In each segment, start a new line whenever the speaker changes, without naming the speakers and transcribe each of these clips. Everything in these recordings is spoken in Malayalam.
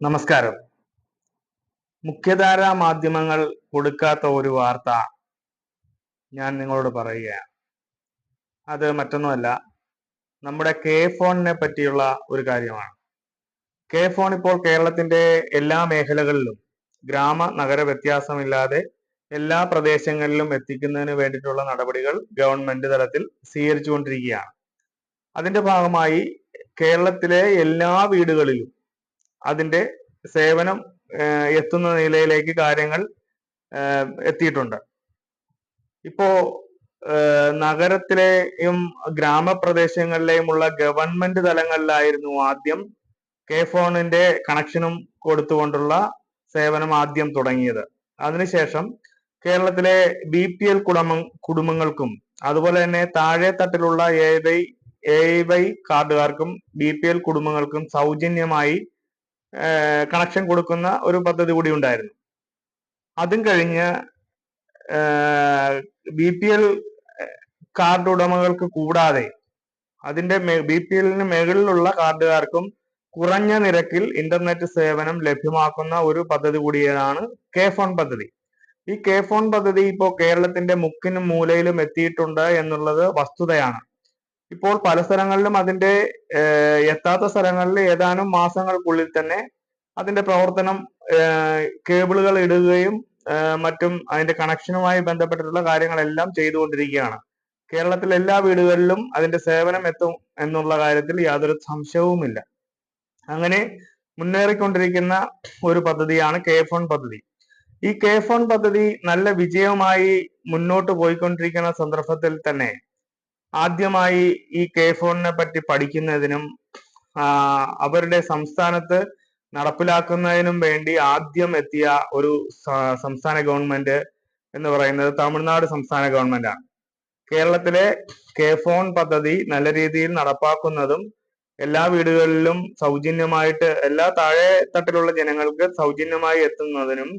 നമസ്കാരം. മുഖ്യധാരാ മാധ്യമങ്ങൾ കൊടുക്കാത്ത ഒരു വാർത്ത ഞാൻ നിങ്ങളോട് പറയുകയാണ്. അത് മറ്റൊന്നുമല്ല നമ്മുടെ കെ ഫോണിനെ പറ്റിയുള്ള ഒരു കാര്യമാണ്. കെ ഫോൺ ഇപ്പോൾ കേരളത്തിന്റെ എല്ലാ മേഖലകളിലും ഗ്രാമ നഗര വ്യത്യാസമില്ലാതെ എല്ലാ പ്രദേശങ്ങളിലും എത്തിക്കുന്നതിന് വേണ്ടിയിട്ടുള്ള നടപടികൾ ഗവൺമെന്റ് തലത്തിൽ സ്വീകരിച്ചുകൊണ്ടിരിക്കുകയാണ്. അതിന്റെ ഭാഗമായി കേരളത്തിലെ എല്ലാ വീടുകളിലും അതിന്റെ സേവനം എത്തുന്ന നിലയിലേക്ക് കാര്യങ്ങൾ എത്തിയിട്ടുണ്ട്. ഇപ്പോ നഗരത്തിലെയും ഗ്രാമപ്രദേശങ്ങളിലെയും ഉള്ള ഗവൺമെന്റ് തലങ്ങളിലായിരുന്നു ആദ്യം കെ ഫോണിന്റെ കണക്ഷനും കൊടുത്തുകൊണ്ടുള്ള സേവനം ആദ്യം തുടങ്ങിയത്. അതിനുശേഷം കേരളത്തിലെ ബി പി എൽ കുടുംബ കുടുംബങ്ങൾക്കും അതുപോലെ തന്നെ താഴെ തട്ടിലുള്ള എ വൈ എ വൈ കാർഡുകാർക്കും ബി പി എൽ കുടുംബങ്ങൾക്കും സൗജന്യമായി കണക്ഷൻ കൊടുക്കുന്ന ഒരു പദ്ധതി കൂടി ഉണ്ടായിരുന്നു. അതും കഴിഞ്ഞ് ബി പി എൽ കാർഡ് ഉടമകൾക്ക് കൂടാതെ അതിന്റെ ബി പി എല്ലിന് മുകളിലുള്ള കാർഡുകാർക്കും കുറഞ്ഞ നിരക്കിൽ ഇന്റർനെറ്റ് സേവനം ലഭ്യമാക്കുന്ന ഒരു പദ്ധതി കൂടിയാണ് കെ ഫോൺ പദ്ധതി. ഈ കെ ഫോൺ പദ്ധതി ഇപ്പോൾ കേരളത്തിന്റെ മുക്കിനും മൂലയിലും എത്തിയിട്ടുണ്ട് എന്നുള്ളത് വസ്തുതയാണ്. ഇപ്പോൾ പല സ്ഥലങ്ങളിലും അതിന്റെ എത്താത്ത സ്ഥലങ്ങളിൽ ഏതാനും മാസങ്ങൾക്കുള്ളിൽ തന്നെ അതിന്റെ പ്രവർത്തനം കേബിളുകൾ ഇടുകയും മറ്റും അതിന്റെ കണക്ഷനുമായി ബന്ധപ്പെട്ടിട്ടുള്ള കാര്യങ്ങളെല്ലാം ചെയ്തുകൊണ്ടിരിക്കുകയാണ്. കേരളത്തിലെ എല്ലാ വീടുകളിലും അതിന്റെ സേവനം എത്തും എന്നുള്ള കാര്യത്തിൽ യാതൊരു സംശയവുമില്ല. അങ്ങനെ മുന്നേറിക്കൊണ്ടിരിക്കുന്ന ഒരു പദ്ധതിയാണ് കെ ഫോൺ പദ്ധതി. ഈ കെ ഫോൺ പദ്ധതി നല്ല വിജയമായി മുന്നോട്ട് പോയിക്കൊണ്ടിരിക്കുന്ന സന്ദർഭത്തിൽ തന്നെ ആദ്യമായി ഈ കെ ഫോണിനെ പറ്റി പഠിക്കുന്നതിനും അവരുടെ സംസ്ഥാനത്ത് നടപ്പിലാക്കുന്നതിനും വേണ്ടി ആദ്യം എത്തിയ ഒരു സംസ്ഥാന ഗവൺമെന്റ് എന്ന് പറയുന്നത് തമിഴ്നാട് സംസ്ഥാന ഗവൺമെന്റാണ്. കേരളത്തിലെ കെ ഫോൺ പദ്ധതി നല്ല രീതിയിൽ നടപ്പാക്കുന്നതും എല്ലാ വീടുകളിലും സൗജന്യമായിട്ട് എല്ലാ താഴെ തട്ടിലുള്ള ജനങ്ങൾക്ക് സൗജന്യമായി എത്തുന്നതിനും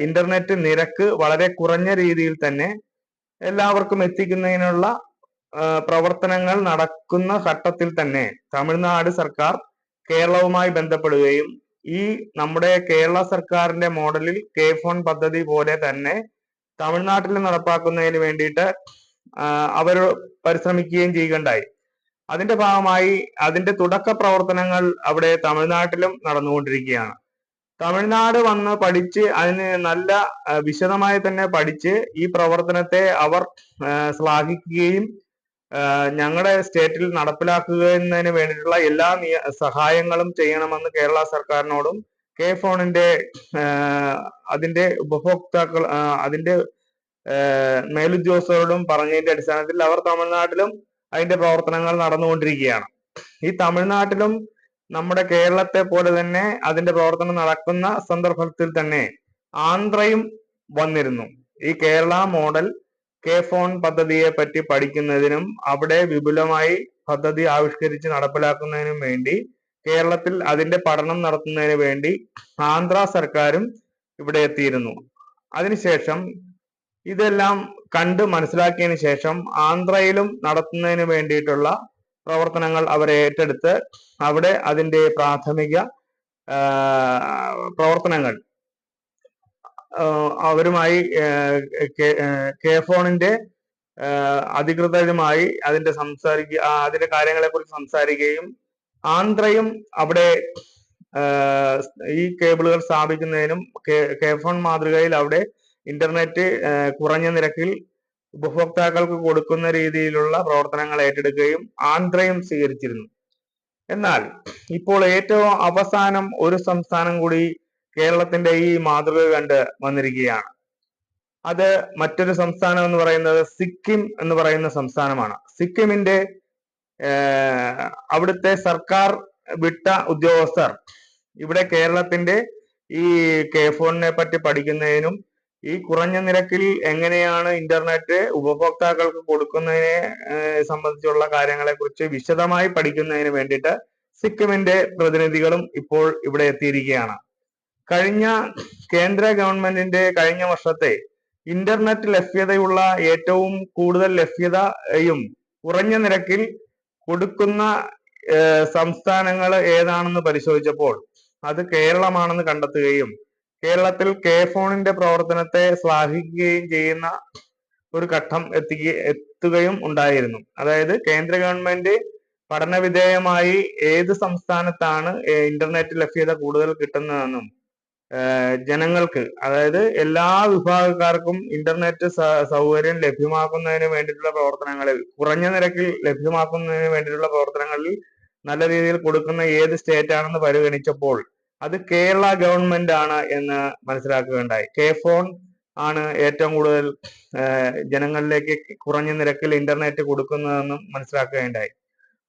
ഇന്റർനെറ്റ് നിരക്ക് വളരെ കുറഞ്ഞ രീതിയിൽ തന്നെ എല്ലാവർക്കും എത്തിക്കുന്നതിനുള്ള പ്രവർത്തനങ്ങൾ നടക്കുന്ന ഘട്ടത്തിൽ തന്നെ തമിഴ്നാട് സർക്കാർ കേരളവുമായി ബന്ധപ്പെടുകയും ഈ നമ്മുടെ കേരള സർക്കാരിന്റെ മോഡലിൽ കെ ഫോൺ പദ്ധതി പോലെ തന്നെ തമിഴ്നാട്ടിൽ നടപ്പാക്കുന്നതിന് വേണ്ടിയിട്ട് അവർ പരിശ്രമിക്കുകയും ചെയ്യുകയുണ്ടായി. അതിന്റെ ഭാഗമായി അതിന്റെ തുടക്ക പ്രവർത്തനങ്ങൾ അവിടെ തമിഴ്നാട്ടിലും നടന്നുകൊണ്ടിരിക്കുകയാണ്. തമിഴ്നാട് വന്ന് പഠിച്ച് അതിന് നല്ല വിശദമായി തന്നെ പഠിച്ച് ഈ പ്രവർത്തനത്തെ അവർ ശ്ലാഘിക്കുകയും ഞങ്ങളുടെ സ്റ്റേറ്റിൽ നടപ്പിലാക്കുന്നതിന് വേണ്ടിയിട്ടുള്ള എല്ലാ സഹായങ്ങളും ചെയ്യണമെന്ന് കേരള സർക്കാരിനോടും കെ ഫോണിന്റെ അതിന്റെ ഉപഭോക്താക്കൾ അതിന്റെ മേലുദ്യോഗസ്ഥരോടും പറഞ്ഞതിന്റെ അടിസ്ഥാനത്തിൽ അവർ തമിഴ്നാട്ടിലും അതിന്റെ പ്രവർത്തനങ്ങൾ നടന്നുകൊണ്ടിരിക്കുകയാണ്. ഈ തമിഴ്നാട്ടിലും നമ്മുടെ കേരളത്തെ പോലെ തന്നെ അതിന്റെ പ്രവർത്തനം നടക്കുന്ന സന്ദർഭത്തിൽ തന്നെ ആന്ധ്രയും വന്നിരുന്നു. ഈ കേരള മോഡൽ കെ ഫോൺ പദ്ധതിയെ പറ്റി പഠിക്കുന്നതിനും അവിടെ വിപുലമായി പദ്ധതി ആവിഷ്കരിച്ച് നടപ്പിലാക്കുന്നതിനും വേണ്ടി കേരളത്തിൽ അതിന്റെ പഠനം നടത്തുന്നതിന് വേണ്ടി ആന്ധ്ര സർക്കാരും ഇവിടെ എത്തിയിരുന്നു. അതിനുശേഷം ഇതെല്ലാം കണ്ട് മനസ്സിലാക്കിയതിനു ശേഷം ആന്ധ്രയിലും നടത്തുന്നതിന് വേണ്ടിയിട്ടുള്ള പ്രവർത്തനങ്ങൾ അവർ ഏറ്റെടുത്ത് അവിടെ അതിന്റെ പ്രാഥമിക പ്രവർത്തനങ്ങൾ അവരുമായി കെ ഫോണിന്റെ അധികൃതരുമായി അതിന്റെ സംസാരിക്കുക അതിന്റെ കാര്യങ്ങളെ കുറിച്ച് സംസാരിക്കുകയും ആന്ധ്രയും അവിടെ ഈ കേബിളുകൾ സ്ഥാപിക്കുന്നതിനും കെ ഫോൺ മാതൃകയിൽ അവിടെ ഇന്റർനെറ്റ് കുറഞ്ഞ നിരക്കിൽ ഉപഭോക്താക്കൾക്ക് കൊടുക്കുന്ന രീതിയിലുള്ള പ്രവർത്തനങ്ങൾ ഏറ്റെടുക്കുകയും ആന്ധ്രയും സ്വീകരിച്ചിരുന്നു. എന്നാൽ ഇപ്പോൾ ഏറ്റവും അവസാനം ഒരു സംസ്ഥാനം കൂടി കേരളത്തിന്റെ ഈ മാതൃക കണ്ട് വന്നിരിക്കുകയാണ്. അത് മറ്റൊരു സംസ്ഥാനം എന്ന് പറയുന്നത് സിക്കിം എന്ന് പറയുന്ന സംസ്ഥാനമാണ്. സിക്കിമിന്റെ അവിടുത്തെ സർക്കാർ വിട്ട ഉദ്യോഗസ്ഥർ ഇവിടെ കേരളത്തിന്റെ ഈ കെ ഫോണിനെ പറ്റി പഠിക്കുന്നതിനും ഈ കുറഞ്ഞ നിരക്കിൽ എങ്ങനെയാണ് ഇന്റർനെറ്റ് ഉപഭോക്താക്കൾക്ക് കൊടുക്കുന്നതിനെ സംബന്ധിച്ചുള്ള കാര്യങ്ങളെ കുറിച്ച് വിശദമായി പഠിക്കുന്നതിന് വേണ്ടിയിട്ട് സിക്കിമിന്റെ പ്രതിനിധികളും ഇപ്പോൾ ഇവിടെ എത്തിയിരിക്കുകയാണ്. കഴിഞ്ഞ കേന്ദ്ര ഗവൺമെന്റിന്റെ കഴിഞ്ഞ വർഷത്തെ ഇന്റർനെറ്റ് ലഭ്യതയുള്ള ഏറ്റവും കൂടുതൽ ലഭ്യതയും കുറഞ്ഞ നിരക്കിൽ കൊടുക്കുന്ന സംസ്ഥാനങ്ങൾ ഏതാണെന്ന് പരിശോധിച്ചപ്പോൾ അത് കേരളമാണെന്ന് കണ്ടെത്തുകയും കേരളത്തിൽ കെ ഫോണിന്റെ പ്രവർത്തനത്തെ ശ്ലാഘിക്കുകയും ചെയ്യുന്ന ഒരു ഘട്ടം എത്തിക്ക എത്തുകയും ഉണ്ടായിരുന്നു. അതായത് കേന്ദ്ര ഗവൺമെന്റ് പഠന വിധേയമായി ഏത് സംസ്ഥാനത്താണ് ഇന്റർനെറ്റ് ലഭ്യത കൂടുതൽ കിട്ടുന്നതെന്നും ജനങ്ങൾക്ക് അതായത് എല്ലാ വിഭാഗക്കാർക്കും ഇന്റർനെറ്റ് സൗകര്യം ലഭ്യമാക്കുന്നതിന് വേണ്ടിയിട്ടുള്ള പ്രവർത്തനങ്ങളിൽ കുറഞ്ഞ നിരക്കിൽ ലഭ്യമാക്കുന്നതിന് വേണ്ടിയിട്ടുള്ള പ്രവർത്തനങ്ങളിൽ നല്ല രീതിയിൽ കൊടുക്കുന്ന ഏത് സ്റ്റേറ്റ് ആണെന്ന് പരിഗണിച്ചപ്പോൾ അത് കേരള ഗവൺമെന്റ് ആണ് എന്ന് മനസ്സിലാക്കുകയുണ്ടായി. കെ ഫോൺ ആണ് ഏറ്റവും കൂടുതൽ ജനങ്ങളിലേക്ക് കുറഞ്ഞ നിരക്കിൽ ഇന്റർനെറ്റ് കൊടുക്കുന്നതെന്നും മനസ്സിലാക്കുകയുണ്ടായി.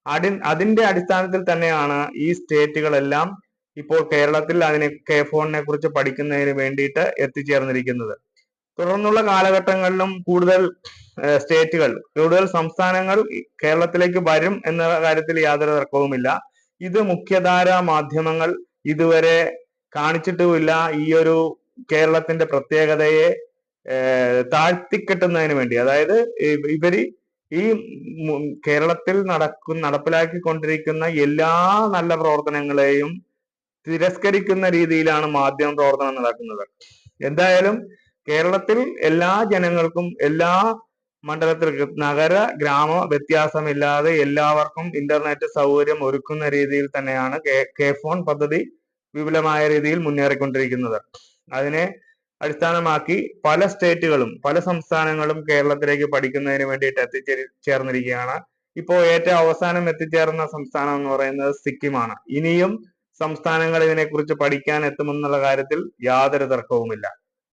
അടി അതിന്റെ അടിസ്ഥാനത്തിൽ തന്നെയാണ് ഈ സ്റ്റേറ്റുകളെല്ലാം ഇപ്പോൾ കേരളത്തിൽ അതിനെ കെ ഫോണിനെ കുറിച്ച് പഠിക്കുന്നതിന് വേണ്ടിയിട്ട് എത്തിച്ചേർന്നിരിക്കുന്നത്. തുടർന്നുള്ള കാലഘട്ടങ്ങളിലും കൂടുതൽ സ്റ്റേറ്റുകൾ കൂടുതൽ സംസ്ഥാനങ്ങൾ കേരളത്തിലേക്ക് വരും എന്ന കാര്യത്തിൽ യാതൊരു തർക്കവുമില്ല. ഇത് മുഖ്യധാര മാധ്യമങ്ങൾ ഇതുവരെ കാണിച്ചിട്ടുമില്ല. ഈ ഒരു കേരളത്തിന്റെ പ്രത്യേകതയെ താഴ്ത്തിക്കെട്ടുന്നതിന് വേണ്ടി. അതായത് ഇവർ ഈ കേരളത്തിൽ നടക്കുന്ന നടപ്പിലാക്കിക്കൊണ്ടിരിക്കുന്ന എല്ലാ നല്ല പ്രവർത്തനങ്ങളെയും തിരസ്കരിക്കുന്ന രീതിയിലാണ് മാധ്യമ പ്രവർത്തനം നടക്കുന്നത്. എന്തായാലും കേരളത്തിൽ എല്ലാ ജനങ്ങൾക്കും എല്ലാ മണ്ഡലത്തിൽ നഗര ഗ്രാമ വ്യത്യാസമില്ലാതെ എല്ലാവർക്കും ഇന്റർനെറ്റ് സൗകര്യം ഒരുക്കുന്ന രീതിയിൽ തന്നെയാണ് കെ ഫോൺ പദ്ധതി വിപുലമായ രീതിയിൽ മുന്നേറിക്കൊണ്ടിരിക്കുന്നത്. അതിനെ അടിസ്ഥാനമാക്കി പല സ്റ്റേറ്റുകളും പല സംസ്ഥാനങ്ങളും കേരളത്തിലേക്ക് പഠിക്കുന്നതിന് വേണ്ടിയിട്ട് എത്തിച്ചേർന്നിരിക്കുകയാണ് ഇപ്പോൾ ഏറ്റവും അവസാനം എത്തിച്ചേർന്ന സംസ്ഥാനം എന്ന് പറയുന്നത് സിക്കിമാണ്. ഇനിയും സംസ്ഥാനങ്ങൾ ഇതിനെക്കുറിച്ച് പഠിക്കാൻ എത്തുമെന്നുള്ള കാര്യത്തിൽ യാതൊരു തർക്കവുമില്ല.